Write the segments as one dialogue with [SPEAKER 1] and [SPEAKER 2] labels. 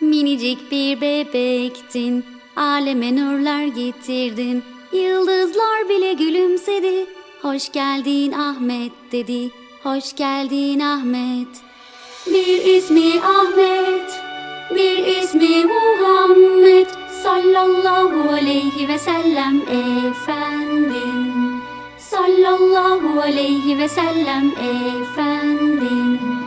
[SPEAKER 1] Minicik bir bebektin, aleme nurlar getirdin. Yıldızlar bile gülümsedi. Hoş geldin Ahmet dedi. Hoş geldin Ahmet. Bir ismi Ahmet, bir ismi Muhammed. Sallallahu aleyhi ve sellem efendim. Sallallahu aleyhi ve sellem efendim.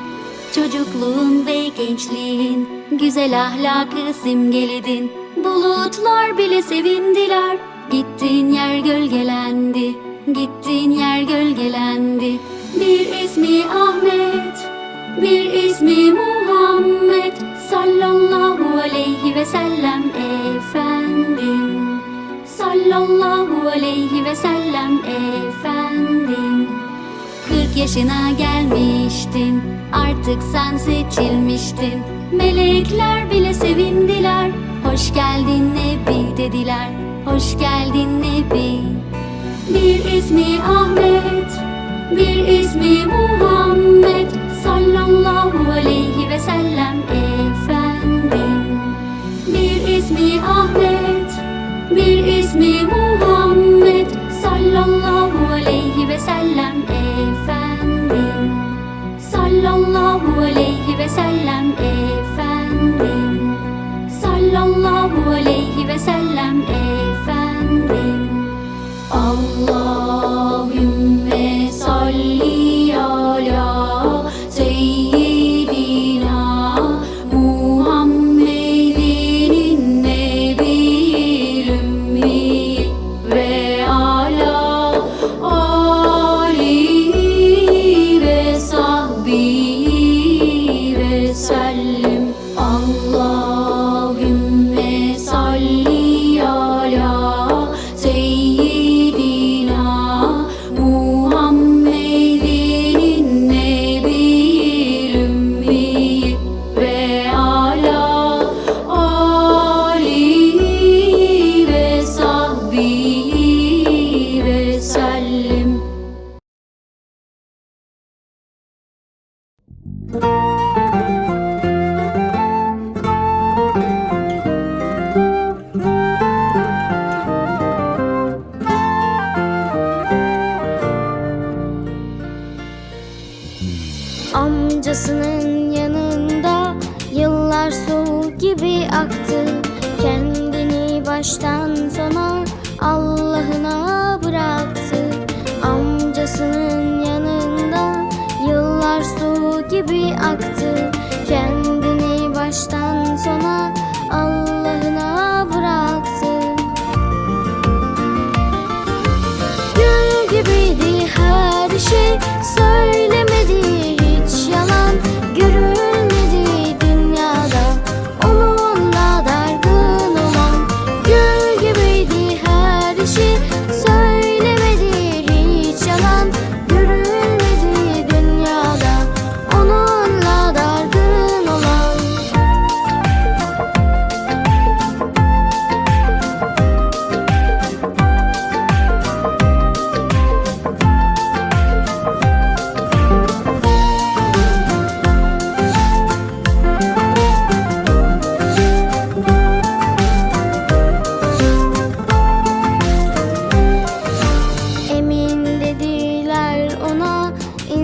[SPEAKER 1] Çocukluğun ve gençliğin güzel ahlakı simgeledin. Bulutlar bile sevindiler. Gittiğin yer gölgelendi. Gittiğin yer gölgelendi. Bir ismi Ahmet, bir ismi Muhammed. Sallallahu aleyhi ve sellem efendim. Sallallahu aleyhi ve sellem efendim. Kırk yaşına gelmiştin Artık sen seçilmiştin. Melekler bile sevindiler. Hoş geldin Nebi dediler. Hoş geldin Nebi. Bir ismi Ahmet Bir ismi Muhammed. Sallallahu aleyhi ve sellem efendim. Bir ismi Ahmet Bir ismi Muhammed. Sallallahu aleyhi ve sellem efendim Sallallahu aleyhi ve sellem efendim. Sallallahu aleyhi ve sellem efendim. Allahümme
[SPEAKER 2] Amcasının yanında yıllar su gibi aktı gibi aktı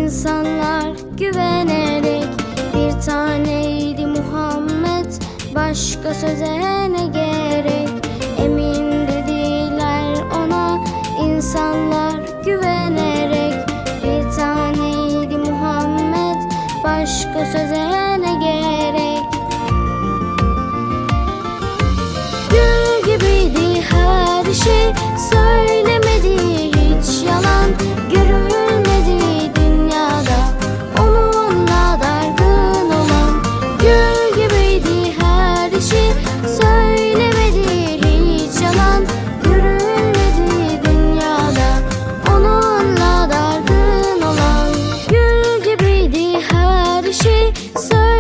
[SPEAKER 2] insanlar güvenerek Bir taneydi Muhammed başka söze ne gerek? Emin dediler ona insanlar güvenerek Bir taneydi Muhammed başka söze ne gerek? Gül gibiydi her şey söyle So.